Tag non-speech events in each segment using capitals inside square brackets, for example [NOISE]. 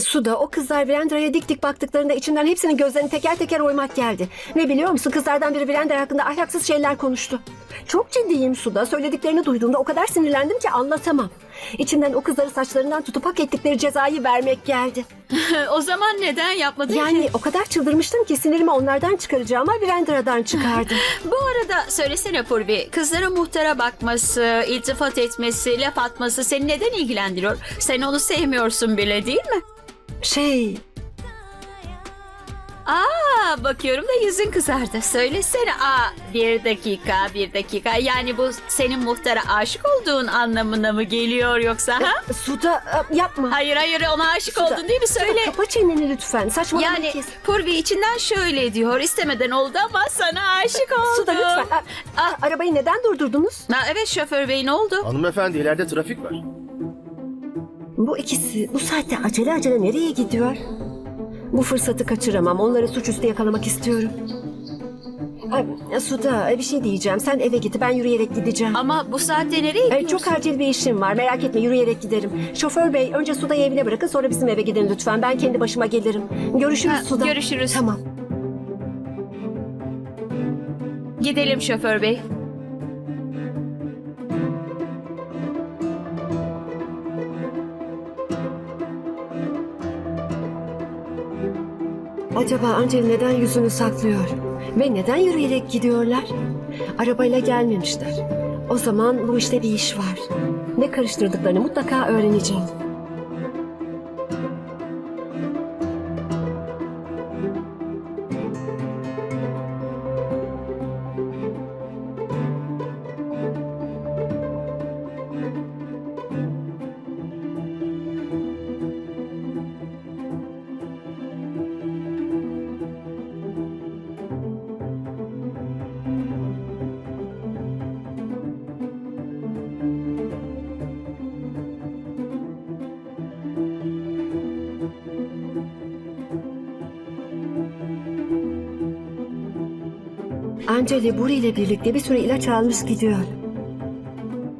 Suda o kızlar Virendra'ya dik dik baktıklarında içimden hepsinin gözlerini teker teker oymak geldi. Ve biliyor musun kızlardan biri Virendra hakkında ahlaksız şeyler konuştu. Çok ciddiyim Suda. Söylediklerini duyduğumda o kadar sinirlendim ki anlatamam. İçimden o kızları saçlarından tutup hak ettikleri cezayı vermek geldi. [LAUGHS] o zaman neden yapmadın Yani ki? o kadar çıldırmıştım ki sinirimi onlardan çıkaracağıma Virendra'dan çıkardım. [LAUGHS] Bu arada söylesene Purvi, kızların muhtara bakması, iltifat etmesi, laf atması seni neden ilgilendiriyor? Sen onu sevmiyorsun bile değil mi? Şey, Aa bakıyorum da yüzün kızardı. Söylesene. Aa bir dakika, bir dakika. Yani bu senin muhtara aşık olduğun anlamına mı geliyor yoksa ha? Suda e, yapma. Hayır hayır ona aşık Suda- oldun değil mi? Suda, Söyle. kapa çeneni lütfen. Saçmalama Yani kes. Purvi içinden şöyle diyor. istemeden oldu ama sana aşık oldum. Suda lütfen. A- a- arabayı neden durdurdunuz? Ha, evet şoför bey ne oldu? Hanımefendi ileride trafik var. Bu ikisi bu saatte acele acele nereye gidiyor? Bu fırsatı kaçıramam. Onları suçüstü yakalamak istiyorum. Ay, Suda bir şey diyeceğim. Sen eve git. Ben yürüyerek gideceğim. Ama bu saatte nereye Ay, gidiyorsun? çok acil bir işim var. Merak etme yürüyerek giderim. Şoför bey önce Suda'yı evine bırakın sonra bizim eve gidin lütfen. Ben kendi başıma gelirim. Görüşürüz Ha, Suda. görüşürüz. Tamam. Gidelim şoför bey. Acaba Angel neden yüzünü saklıyor? Ve neden yürüyerek gidiyorlar? Arabayla gelmemişler. O zaman bu işte bir iş var. Ne karıştırdıklarını mutlaka öğreneceğim. Angeli Buri ile birlikte bir sürü ilaç almış gidiyor.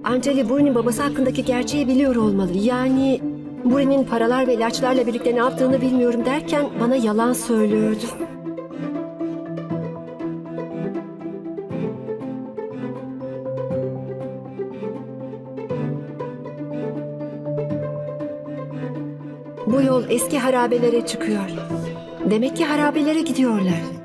Angeli Buri'nin babası hakkındaki gerçeği biliyor olmalı. Yani Buri'nin paralar ve ilaçlarla birlikte ne yaptığını bilmiyorum derken bana yalan söylüyordu. Bu yol eski harabelere çıkıyor. Demek ki harabelere gidiyorlar.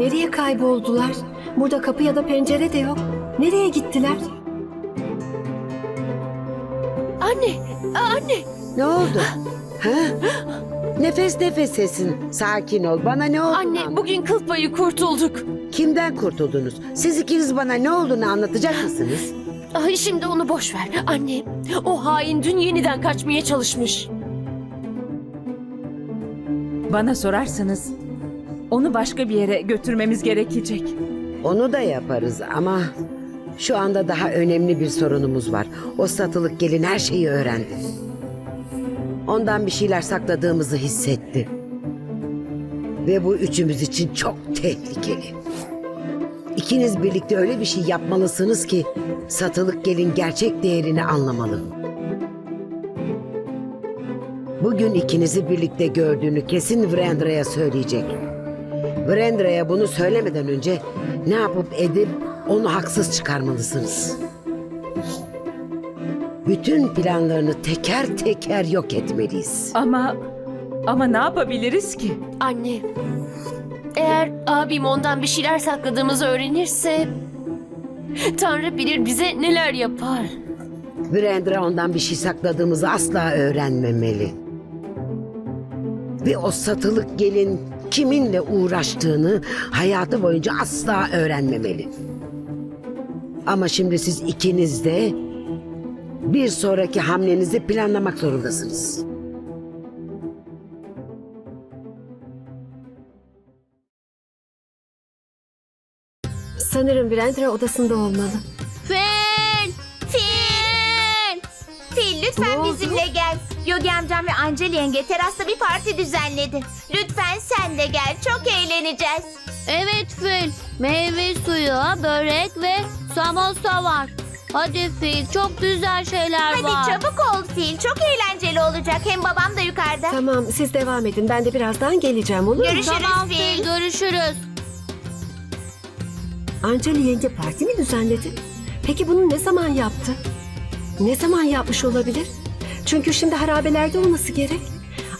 Nereye kayboldular? Burada kapı ya da pencere de yok. Nereye gittiler? Anne, anne. Ne oldu? ha? Nefes nefesesin. Sakin ol. Bana ne oldu? Anne, bugün kıl payı kurtulduk. Kimden kurtuldunuz? Siz ikiniz bana ne olduğunu anlatacak mısınız? Ay şimdi onu boş ver. Anne, o hain dün yeniden kaçmaya çalışmış. Bana sorarsanız onu başka bir yere götürmemiz gerekecek. Onu da yaparız ama Şu anda daha önemli bir sorunumuz var. O satılık gelin her şeyi öğrendi. Ondan bir şeyler sakladığımızı hissetti. Ve bu üçümüz için çok tehlikeli. İkiniz birlikte öyle bir şey yapmalısınız ki satılık gelin gerçek değerini anlamalı. Bugün ikinizi birlikte gördüğünü kesin Vrendra'ya söyleyecek. Vrendra'ya bunu söylemeden önce ne yapıp edip onu haksız çıkarmalısınız. Bütün planlarını teker teker yok etmeliyiz. Ama ama ne yapabiliriz ki? Anne, eğer abim ondan bir şeyler sakladığımızı öğrenirse... Tanrı bilir bize neler yapar. Virendra ondan bir şey sakladığımızı asla öğrenmemeli. Ve o satılık gelin kiminle uğraştığını hayatı boyunca asla öğrenmemeli. Ama şimdi siz ikiniz de bir sonraki hamlenizi planlamak zorundasınız. Sanırım Brandra odasında olmalı. Fil! Fil! Fil lütfen bizimle gel. Yogi amcam ve Ancel yenge terasta bir parti düzenledi. Lütfen sen de gel. Çok eğleneceğiz. Evet Fil. Meyve suyu, börek ve samosa var. Hadi Fil çok güzel şeyler Hadi var. çabuk ol Fil. Çok eğlenceli olacak. Hem babam da yukarıda. Tamam siz devam edin. Ben de birazdan geleceğim olur mu? Görüşürüz Tamam Fil. Fil görüşürüz. Anceli yenge parti mi düzenledi? Peki bunu ne zaman yaptı? Ne zaman yapmış olabilir? Çünkü şimdi harabelerde olması gerek.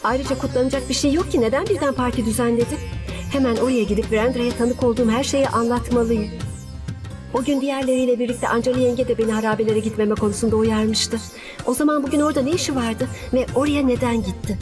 Ayrıca kutlanacak bir şey yok ki neden birden parti düzenledi? Hemen oraya gidip Brandra'ya tanık olduğum her şeyi anlatmalıyım. O gün diğerleriyle birlikte Anceli yenge de beni harabelere gitmeme konusunda uyarmıştı. O zaman bugün orada ne işi vardı ve oraya neden gitti?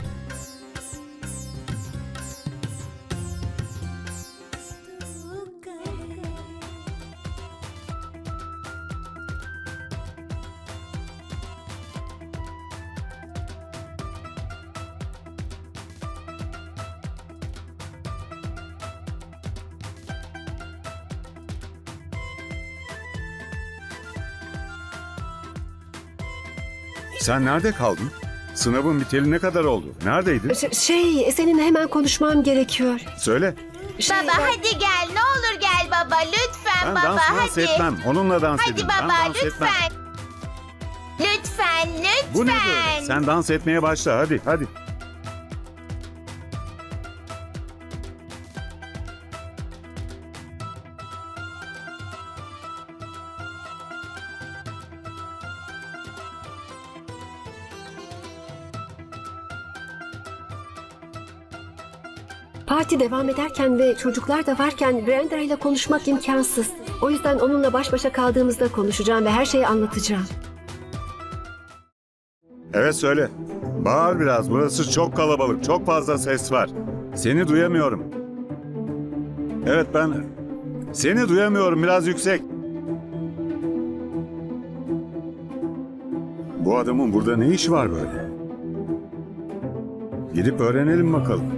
Sen nerede kaldın? Sınavın biteli ne kadar oldu? Neredeydin? Ş- Şey, seninle hemen konuşmam gerekiyor. Söyle. Şey, Baba hadi gel. Ne olur gel baba. Lütfen Ben baba. dans dans hadi. etmem. Onunla dans Hadi ederim. baba ben dans lütfen. etmem. Lütfen lütfen. Bu ne böyle? Sen dans etmeye başla hadi hadi. Parti devam ederken ve çocuklar da varken Brenda ile konuşmak imkansız. O yüzden onunla baş başa kaldığımızda konuşacağım ve her şeyi anlatacağım. Evet söyle. Bağır biraz. Burası çok kalabalık. Çok fazla ses var. Seni duyamıyorum. Evet ben... Seni duyamıyorum. Biraz yüksek. Bu adamın burada ne işi var böyle? Gidip öğrenelim bakalım.